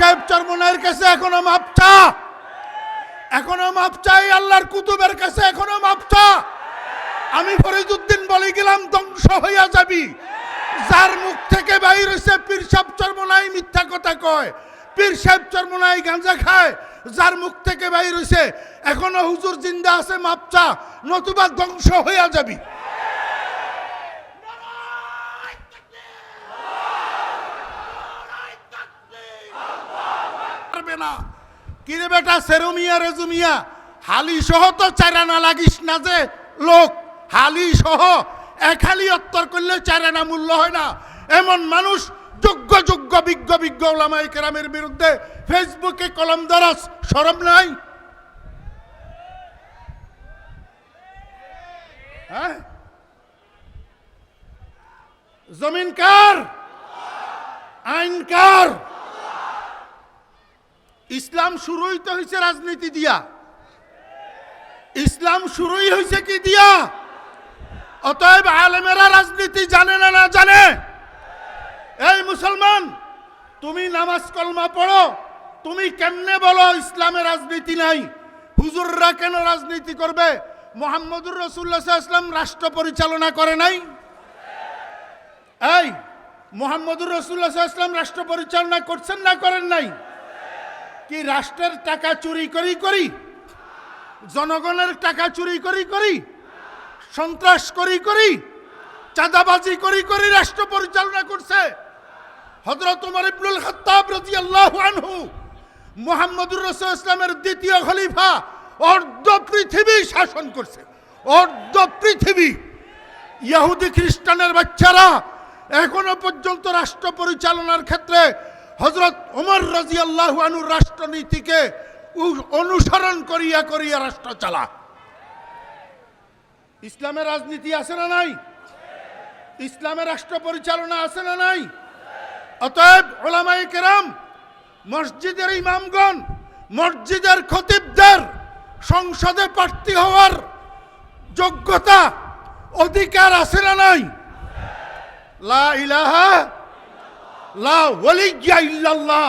সাহেব চরমনাইয়ের কাছে এখনও মাপ চা। এখনও মাপ চাই আল্লাহর কুতুবের কাছে, এখনও মাপচা আমি ফরিদুদ্দিন বলে গেলাম, ধ্বংস হইয়া যাবি। যার মুখ থেকে বাইর হইছে পীর সাহেব চরমনাই মিথ্যা কথা কয়। পীর সাহেব চরমনাই গাঁজা খায়, যার মুখ থেকে বাইর হইছে। এখনও হুজুর জিন্দা আছে মাপচা নতুবা ধ্বংস হইয়া যাবি। না। কিরে বেটা, সেরুমিয়া, রেজুমিয়া, হালি সহ তো চারানা লাগিস না যে লোক। হালি সহ এক হালি অত্তর করলে চারানা মূল্য হয় না। এমন মানুষ যোগ্য যোগ্য, বিজ্ঞ বিজ্ঞ ওলামাই কেরামের বিরুদ্ধে ফেসবুকে কলম দ্বারা সরব নাই? হ্যাঁ? জমিন কার? আইন কার? ইসলাম শুরুই তো হয়েছে রাজনীতি দিয়া। ইসলাম শুরুই হয়েছে কি দিয়া? অতএব আলেমেরা রাজনীতি জানে না না জানে? এই মুসলমান, তুমি নামাজ কলমা পড়ো, তুমি কেমনে বলো ইসলামে রাজনীতি নাই? হুজুররা কেন রাজনীতি করবে? মোহাম্মদুর রসুল্লাহ ইসলাম রাষ্ট্র পরিচালনা করে নাই? এই, মোহাম্মদুর রসুল্লাহ ইসলাম রাষ্ট্র পরিচালনা করছেন না করেন নাই? কি রাষ্ট্রের টাকা চুরি করি করি? জনগণের টাকা চুরি করি করি? সন্ত্রাস করি করি? চাঁদাবাজি করি করি, রাষ্ট্র পরিচালনা করছে? হযরত ওমর ইবনুল খাত্তাব রাদিয়াল্লাহু আনহু, মুহাম্মদুর রাসূল ইসলামের দ্বিতীয় খলিফা, অর্ধ পৃথিবী শাসন করছে। অর্ধ পৃথিবী। ইহুদি খ্রিস্টানের বাচ্চারা এখনও পর্যন্ত রাষ্ট্র পরিচালনার ক্ষেত্রে হজরত ওমর রাজি আল্লাহ রাষ্ট্রনীতিকে অনুসরণ করিয়া করিয়া রাষ্ট্র চালা। ইসলামের রাজনীতি আছে না নাই? ইসলামের রাষ্ট্র পরিচালনা আছে না নাই? অতএব ওলামাই কেরাম, মসজিদের ইমামগণ, মসজিদের খতিবদের, সংসদে প্রার্থী হওয়ার যোগ্যতা, অধিকার আছে না নাই? লা ইলাহা লা ওয়ালিয়া ইল্লাল্লাহ।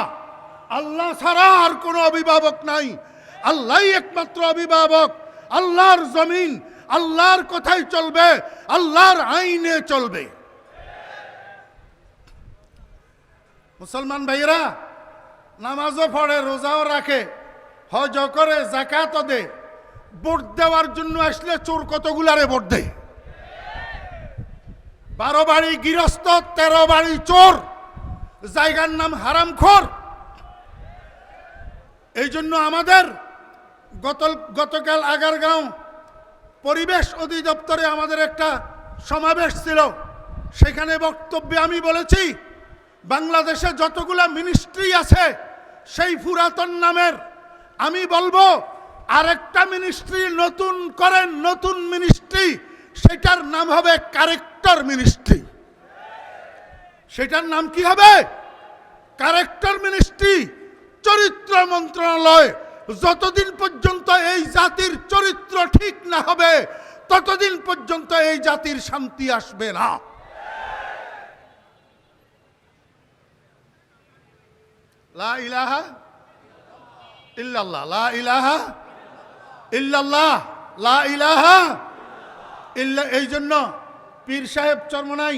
আল্লাহ ছাড়া আর কোনো অভিভাবক নাই। আল্লাহই একমাত্র অভিভাবক। আল্লাহর জমিন, আল্লাহর কথাই চলবে, আল্লাহর আইনে চলবে। মুসলমান ভাইরা নামাজও পড়ে, রোজাও রাখে, হজ করে জাকাতও দে, ভোট দেওয়ার জন্য আসলে চোর কতগুলারে ভোট দেয়? বারো বাড়ি গৃহস্থ, তেরো বাড়ি চোর। জায়গার নাম হারামখোর। এই জন্য আমাদের গত গতকাল আগারগাঁও পরিবেশ অধিদপ্তরে আমাদের একটা সমাবেশ ছিল। সেখানে বক্তব্যে আমি বলেছি, বাংলাদেশে যতগুলা মিনিস্ট্রি আছে, সেই পুরাতন নামের আমি বলব, আরেকটা মিনিস্ট্রি নতুন করেন, নতুন মিনিস্ট্রি সেটার নাম হবে কারেক্টর মিনিস্ট্রি সেটার নাম কি হবে? কারেক্টর মিনিস্ট্রি চরিত্র মন্ত্রণালয়। যতদিন পর্যন্ত এই জাতির চরিত্র ঠিক না হবে, ততদিন পর্যন্ত এই জাতির শান্তি আসবে না। লা ইলাহা ইল্লাল্লাহ, লা ইলাহা লা ইলাহা ইল্লা, এই জন্য পীর সাহেব চরমনাই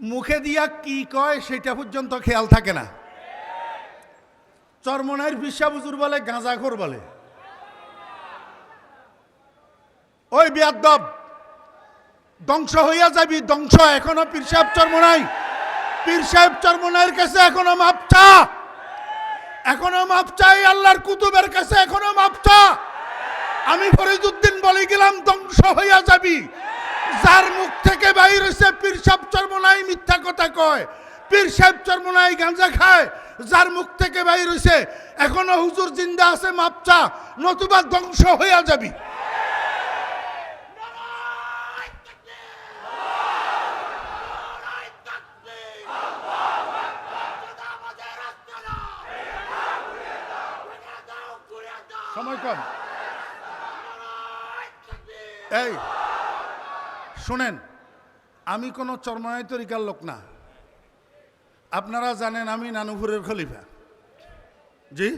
মুখে দিয়া কি কয় সেটা পর্যন্ত খেয়াল থাকে না। চরমনাইয়ের বিশ্বা বুজুর বলে, গাঁজাখোর বলে। ওই বিয়াদ্দব, ধ্বংস হইয়া যাবি, ধ্বংস এখনও পীর সাহেব চরমনাই। পীর সাহেব চরমনাইয়ের কাছে এখনও মাপ চা। এখনও মাপ চাই আল্লাহর কুতুবের কাছে এখনও মাপ চা। আমি ফরিদুদ্দিন বলে গেলাম, ধ্বংস হইয়া যাবি। যার মুখ থেকে বাইর হইছে পীর সাহেব চরমনাই মিথ্যা কথা কয়। পীর সাহেব চরমনাই গাঁজা খায়। যার মুখ থেকে বাইর হইছে, এখনও হুজুর জিন্দা আছে মাপচা, নতুবা ধ্বংস হইয়া যাবি। সময় কম। এই শুনেন, আমি কোনো চর্মনায় তরিকার লোক না। আপনারা জানেন আমি নানুপুরের খলিফা। জি?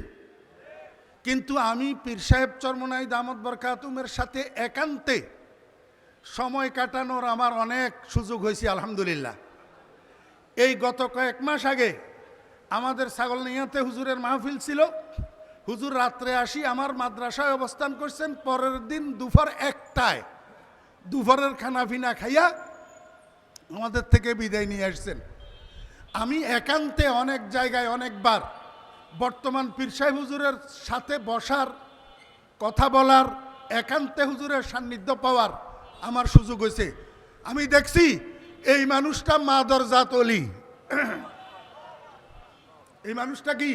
কিন্তু আমি পীর সাহেব চর্মনাই দামদ বরকাতুমের সাথে একান্তে সময় কাটানোর আমার অনেক সুযোগ হয়েছে, আলহামদুলিল্লাহ। এই গত কয়েক মাস আগে আমাদের ছাগল নিয়াতে হুজুরের মাহফিল ছিল। হুজুর রাত্রে আসি, আমার মাদ্রাসায় অবস্থান করছেন, পরের দিন দুপুর একটায়। দুপুরের খানা ফিনা খাইয়া আমাদের থেকে বিদায় নিয়ে আসছেন। আমি একান্তে অনেক জায়গায় অনেকবার বর্তমান পীর সাহেব হুজুরের সাথে বসার, কথা বলার, একান্তে হুজুরের সান্নিধ্য পাওয়ার আমার সুযোগ হয়েছে। আমি দেখছি এই মানুষটা মাদর জাত অলি। এই মানুষটা কি?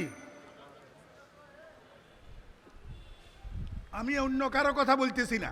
আমি অন্য কারও কথা বলতেছি না।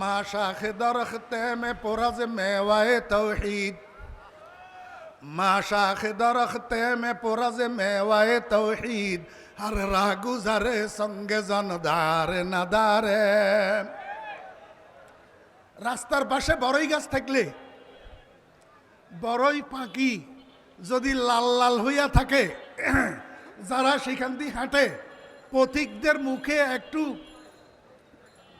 মা শাখে দরখতে মে পোরাজ মেওয়ায়ে তৌহিদ। মা শাখে দরখতে মে পোরাজ মেওয়ায়ে তৌহিদ। আর রাগুজারে সঙ্গে জনদারে নাদারে রাস্তার পাশে বড়ই গাছ থাকলে বড়ই পাখি যদি লাল লাল হইয়া থাকে, যারা সেখান দিয়ে হাঁটে, পথিকদের মুখে একটু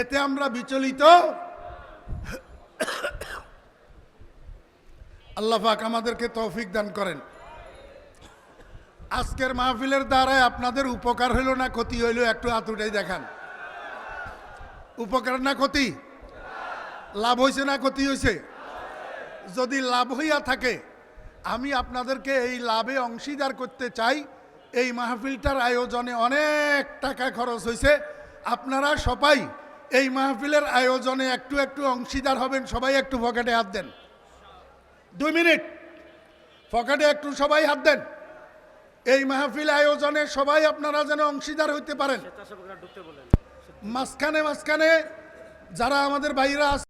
এতে আমরা বিচলিত। আল্লাহ পাক আমাদেরকে তৌফিক দান করেন। আজকের মাহফিলের দ্বারায় আপনাদের উপকার হইল না ক্ষতি হইল একটু উঠাই দেখান। উপকার না ক্ষতি? লাভ হয়েছে না ক্ষতি হয়েছে যদি লাভ হইয়া থাকে, আমি আপনাদেরকে এই লাভে অংশীদার করতে চাই। এই মাহফিলটার আয়োজনে অনেক টাকা খরচ হয়েছে আপনারা সবাই এই মাহফিলের আয়োজনে একটু একটু অংশীদার হবেন, সবাই একটু পকেটে হাত দেন। দুই মিনিট। পকেটে একটু সবাই হাত দেন। এই মাহফিল আয়োজনে সবাই আপনারা যেন অংশীদার হইতে পারেন। মাঝখানে মাঝখানে যারা আমাদের ভাইরা